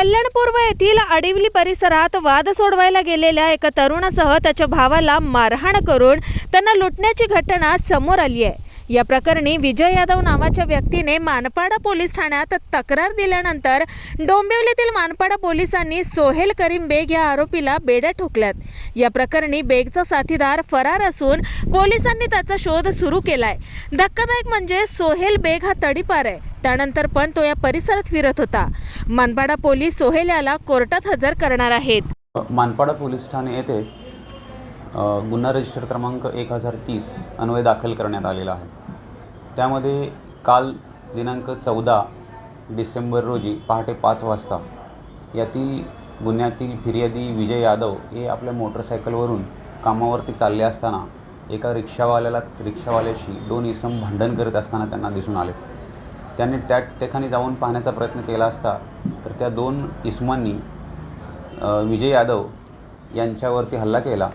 कल्याणपूर्व येथील आडिवली परिसरात वाद सोडवायला गेलेल्या एका तरुणासह त्याच्या भावाला मारहाण करून त्यांना लुटण्याची घटना समोर आली आहे. या प्रकरणी विजय यादव नावाच्या व्यक्तीने मानपाडा पोलीस ठाण्यात तक्रार दिल्यानंतर डोंबिवलीतील मानपाडा पोलिसांनी सोहेल करीम बेग या आरोपीला बेड्या ठोकल्यात. या प्रकरणी बेगचा साथीदार फरार असून पोलिसांनी त्याचा शोध सुरू केलाय. धक्कादायक म्हणजे सोहेल बेग हा तडीपार आहे. त्यानंतर पण तो या परिसरात फिरत होता. मानपाडा पोलीस सोहेल याला कोर्टात हजर करणार आहेत. मानपाडा पोलीस ठाणे येथे गुन्हा रजिस्टर क्रमांक एक हजार तीस अन्वय दाखल करण्यात आलेला आहे. त्यामध्ये काल दिनांक चौदा डिसेंबर रोजी पहाटे पाच वाजता यातील गुन्ह्यातील फिर्यादी विजय यादव हे आपल्या मोटरसायकलवरून कामावरती चालले असताना एका रिक्षावाल्याला रिक्षावाल्याशी दोन इसम भांडण करत असताना त्यांना दिसून आले. त्यांनी त्या ठिकाणी जाऊन पाहण्याचा प्रयत्न केला असता तर त्या दोन इसमांनी विजय यादव यांच्यावरती हल्ला केला.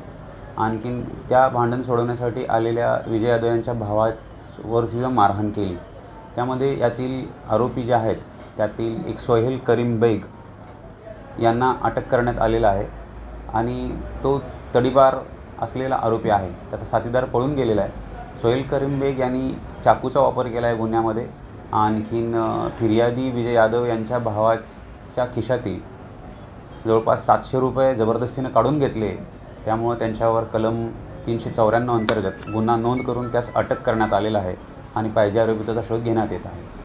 आणखीन त्या भांडण सोडवण्यासाठी आलेल्या विजय यादव यांच्या भावावर सुद्धा मारहाण केली. त्यामध्ये यातील आरोपी जे आहेत त्यातील एक सोहेल करीम बेग यांना अटक करण्यात आलेला आहे आणि तो तडीपार असलेला आरोपी आहे. त्याचा साथीदार पळून गेलेला आहे. सोहेल करीम बेग यांनी चाकूचा वापर केला आहे गुन्ह्यामध्ये. आणखीन फिर्यादी विजय यादव यांच्या भावाच्या खिशातील जवळपास सातशे रुपये जबरदस्तीनं काढून घेतले. त्यामुळं त्यांच्यावर कलम तीनशे चौऱ्याण्णव अंतर्गत गुन्हा नोंद करून त्यास अटक करण्यात आलेला आहे आणि पाहिजे आरोपीचा शोध घेण्यात येत आहे.